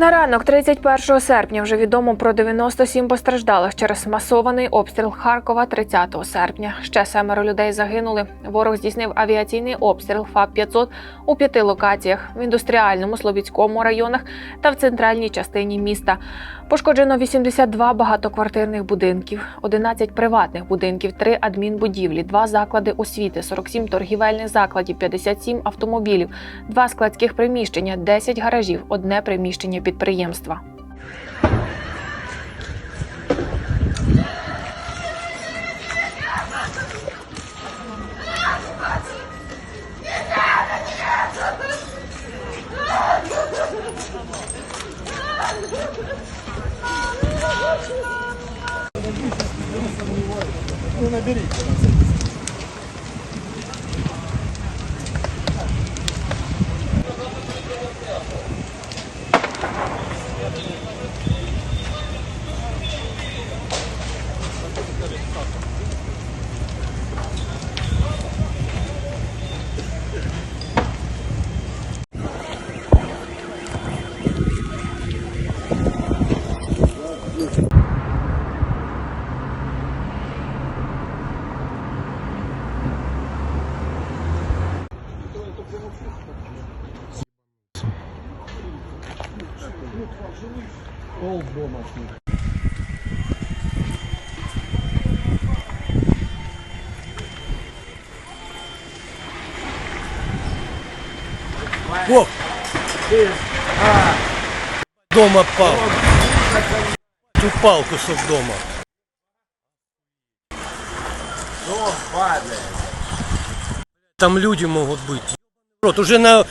На ранок 31 серпня вже відомо про 97 постраждалих через масований обстріл Харкова 30 серпня. Ще семеро людей загинули. Ворог здійснив авіаційний обстріл ФАП-500 у п'яти локаціях в індустріальному, Слобідському районах та в центральній частині міста. Пошкоджено 82 багатоквартирних будинків, 11 приватних будинків, 3 адмінбудівлі, 2 заклади освіти, 47 торгівельних закладів, 57 автомобілів, 2 складських приміщення, 10 гаражів, одне приміщення підприємства. Ну, наберите. О! Дома пал. Упал кусок дома. Там люди могут быть. Рот, уже на...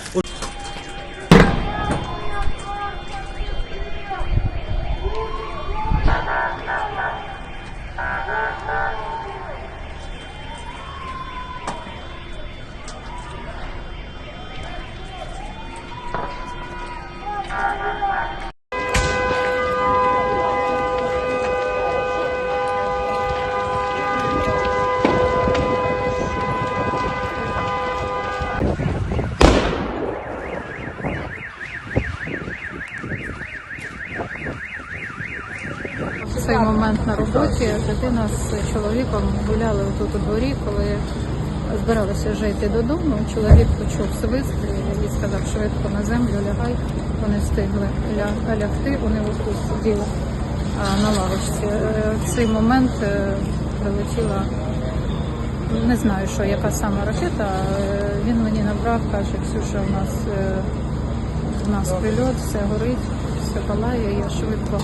момент на роботі дитина з чоловіком гуляли тут у дворі, коли збиралися вже йти додому. Чоловік почув свист і сказав швидко на землю лягай. Вони встигли ля- лягти, вони ось тут сиділи на лавочці. Е, В цей момент е, прилетіла не знаю, що яка саме ракета. Е, Він мені набрав, каже, Ксюша, у нас е, у нас прильот, все горить, все палає. Я швидко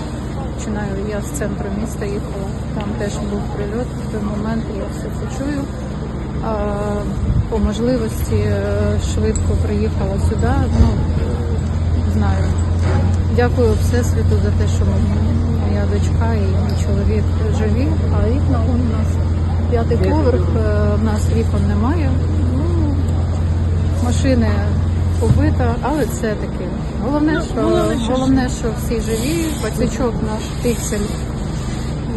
починаю. Я з центру міста їхала. Там теж був прильот. В той момент я все це чую. По можливості е, швидко приїхала сюди. Ну знаю. Дякую Всесвіту за те, що моя дочка і мій чоловік живі, а вікна у нас п'ятий поверх, е, в нас вікон немає. Ну, машини побита, але це таки. Головне, що головне, що всі живі. Пацючок наш піксель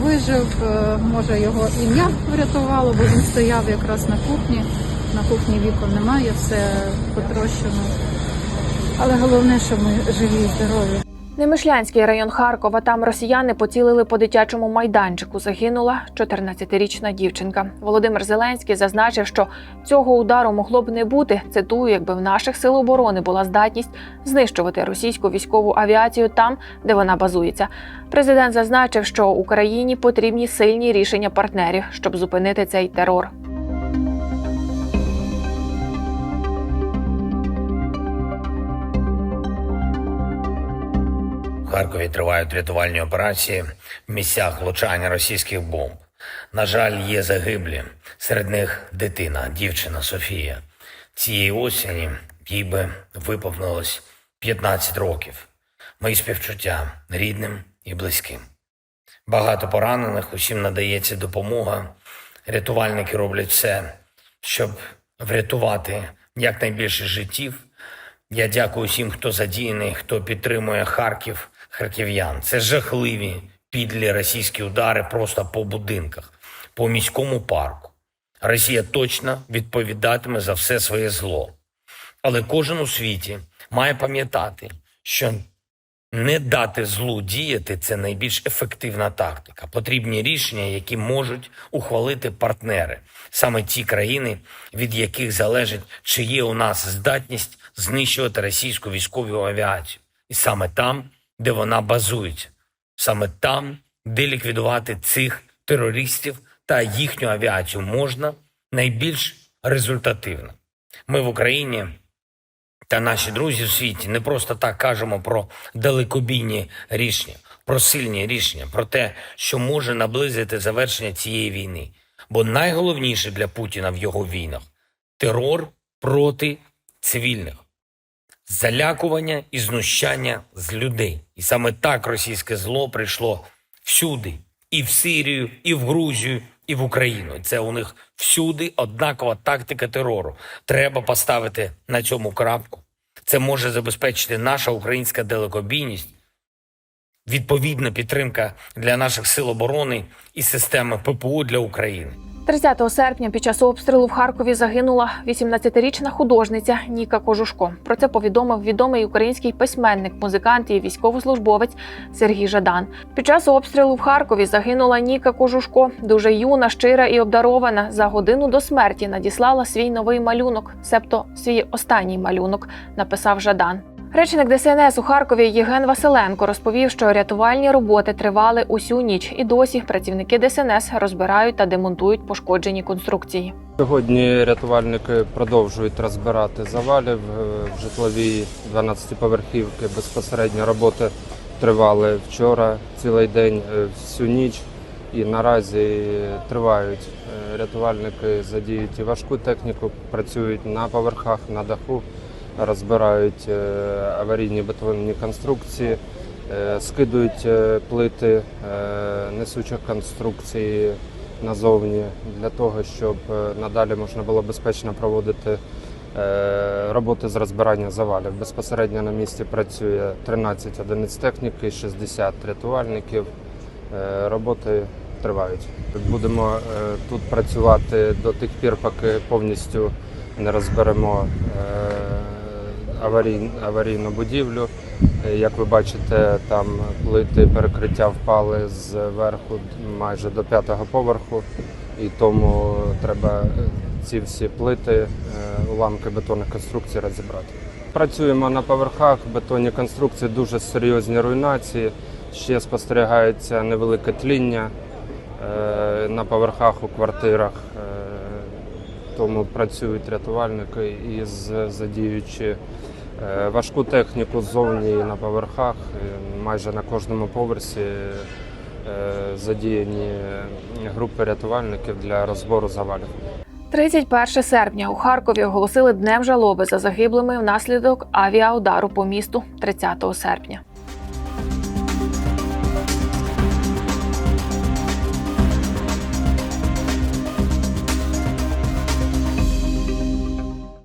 вижив. е, Може його ім'я врятувало, бо він стояв якраз на кухні. На кухні вікон немає, все потрощено. Але головне, що ми живі і здорові. Немишлянський район Харкова. Там росіяни поцілили по дитячому майданчику. Загинула 14-річна дівчинка. Володимир Зеленський зазначив, що цього удару могло б не бути. Цитую, якби в наших сил оборони була здатність знищувати російську військову авіацію там, де вона базується. Президент зазначив, що Україні потрібні сильні рішення партнерів, щоб зупинити цей терор. Харкові тривають рятувальні операції в місцях влучання російських бомб. На жаль, є загиблі. Серед них дитина, дівчина Софія. Цієї осені їй би виповнилось 15 років. Мої співчуття рідним і близьким. Багато поранених, усім надається допомога. Рятувальники роблять все, щоб врятувати якнайбільше життів. Я дякую всім, хто задіяний, хто підтримує Харків, харків'ян. Це жахливі підлі російські удари просто по будинках, по міському парку. Росія точно відповідатиме за все своє зло. Але кожен у світі має пам'ятати, що Не дати злу діяти це найбільш ефективна тактика. Потрібні рішення, які можуть ухвалити партнери, саме ті країни, від яких залежить, чи є у нас здатність знищувати російську військову авіацію, і саме там, де вона базується, саме там, де ліквідувати цих терористів та їхню авіацію можна найбільш результативно. Ми в Україні та наші друзі в світі не просто так кажемо про далекобійні рішення, про сильні рішення, про те, що може наблизити завершення цієї війни. Бо найголовніше для Путіна в його війнах терор проти цивільних, залякування і знущання з людей. І саме так російське зло прийшло всюди, і в Сирію, і в Грузію, і в Україну. Це у них всюди однакова тактика терору. Треба поставити на цьому крапку. Це може забезпечити наша українська далекобійність, відповідна підтримка для наших сил оборони і системи ППО для України. 30 серпня під час обстрілу в Харкові загинула 18-річна художниця Ніка Кожушко. Про це повідомив відомий український письменник, музикант і військовослужбовець Сергій Жадан. Під час обстрілу в Харкові загинула Ніка Кожушко, дуже юна, щира і обдарована. За годину до смерті надіслала свій новий малюнок, себто свій останній малюнок, написав Жадан. Речник ДСНС у Харкові Євген Василенко розповів, що рятувальні роботи тривали усю ніч, і досі працівники ДСНС розбирають та демонтують пошкоджені конструкції. Сьогодні рятувальники продовжують розбирати завалів е, в житловій 12-поверхівки. Безпосередньо роботи тривали вчора цілий день, е, всю ніч і наразі тривають. Е, Рятувальники задіють і важку техніку, працюють на поверхах, на даху, розбирають е, аварійні бетонні конструкції, е, скидують е, плити несучих конструкцій назовні для того, щоб надалі можна було безпечно проводити роботи з розбирання завалів. Безпосередньо на місці працює 13 одиниць техніки, 60 рятувальників. Роботи тривають. Будемо тут працювати до тих пір, поки повністю не розберемо аварій- аварійну будівлю. Е, Як ви бачите, там плити перекриття впали зверху майже до п'ятого поверху, і тому треба е, ці всі плити, е, уламки бетонних конструкцій розібрати. Працюємо на поверхах, бетонні конструкції, дуже серйозні руйнації. Ще спостерігається невелике тління на поверхах у квартирах. Тому працюють рятувальники із задіючи е, важку техніку ззовні на поверхах. Е, Майже на кожному поверсі е, задіяні групи рятувальників для розбору завалів. 31 серпня у Харкові оголосили днем жалоби за загиблими внаслідок авіаудару по місту 30 серпня.